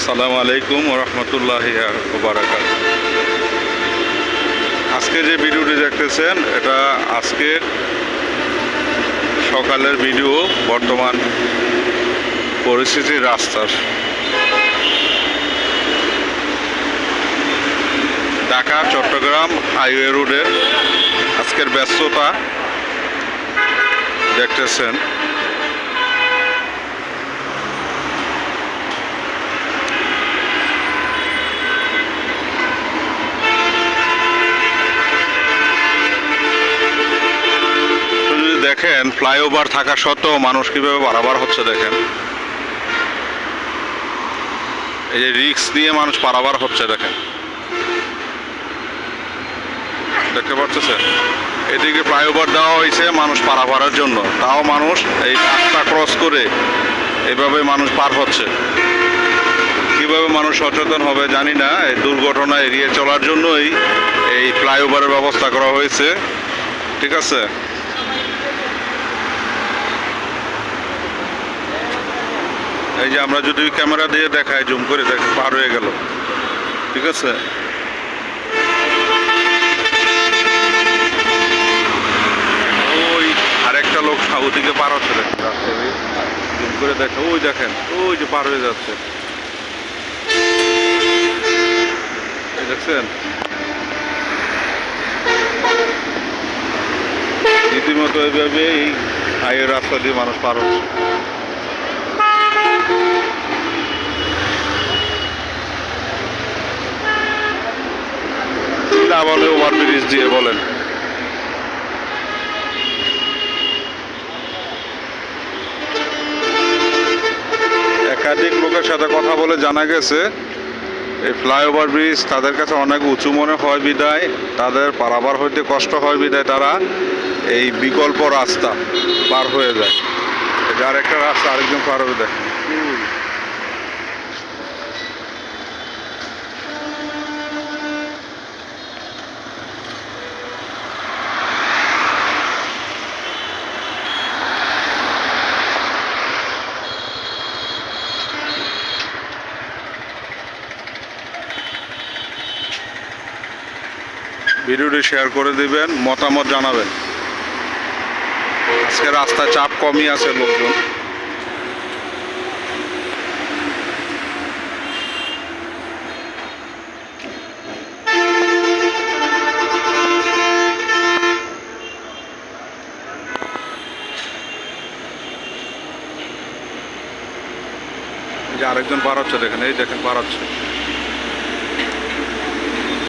আসসালামু আলাইকুম রহমতুল্লাহ বারাকাত আজকে যে ভিডিওটি দেখতেছেন, এটা আজকের সকালের ভিডিও, বর্তমান পরিস্থিতি রাস্তার ঢাকা, চট্টগ্রাম, হাইওয়ে রোডের আজকের ব্যস্ততা দেখতেছেন। ফ্লাইওভার থাকা সত্ত্বেও মানুষ কীভাবে বাড়াবার হচ্ছে দেখেন। এই যে রিক্স নিয়ে মানুষ পারাবার হচ্ছে দেখেন। দেখতে পাচ্ছেন? এদিকে ফ্লাইওভার দেওয়া হয়েছে মানুষ পারাপারের জন্য। তাও মানুষ এই রাস্তা ক্রস করে এভাবে মানুষ পার হচ্ছে। কীভাবে মানুষ সচেতন হবে জানি না। এই দুর্ঘটনা এড়িয়ে চলার জন্যই এই ফ্লাইওভারের ব্যবস্থা করা হয়েছে। ঠিক আছে? এই যে আমরা যদি ক্যামেরা দিয়ে দেখাই, জুম করে দেখ পার হয়ে গেল। ঠিক আছে? ওই আরেকটা লোক ওদিকে পার হচ্ছে রাস্তা জুম করে দেখেন ওই দেখেন, ওই যে পার হয়ে যাচ্ছে। দেখছেন? রীতিমতো এইভাবে এই হাইওয়ে রাস্তা দিয়ে মানুষ পার হচ্ছে। না বলে ওভার ব্রিজ দিয়ে বলেন। একাধিক লোকের সাথে কথা বলে জানা গেছে, এই ফ্লাইওভার ব্রিজ তাদের কাছে অনেক উঁচু মনে হয় বিদায়, তাদের পারাবার হইতে কষ্ট হয় বিদায়, তারা এই বিকল্প রাস্তা পার হয়ে যায়। যার একটা রাস্তা আরেকজন পার হয়ে দেখেন ভিডিওটি শেয়ার করে দিবেন, মতামত জানাবেন। আজকে রাস্তায় চাপ কমই আছে লোকজন। যে আরেকজন পার হচ্ছে দেখেন, এই দেখেন পার হচ্ছে।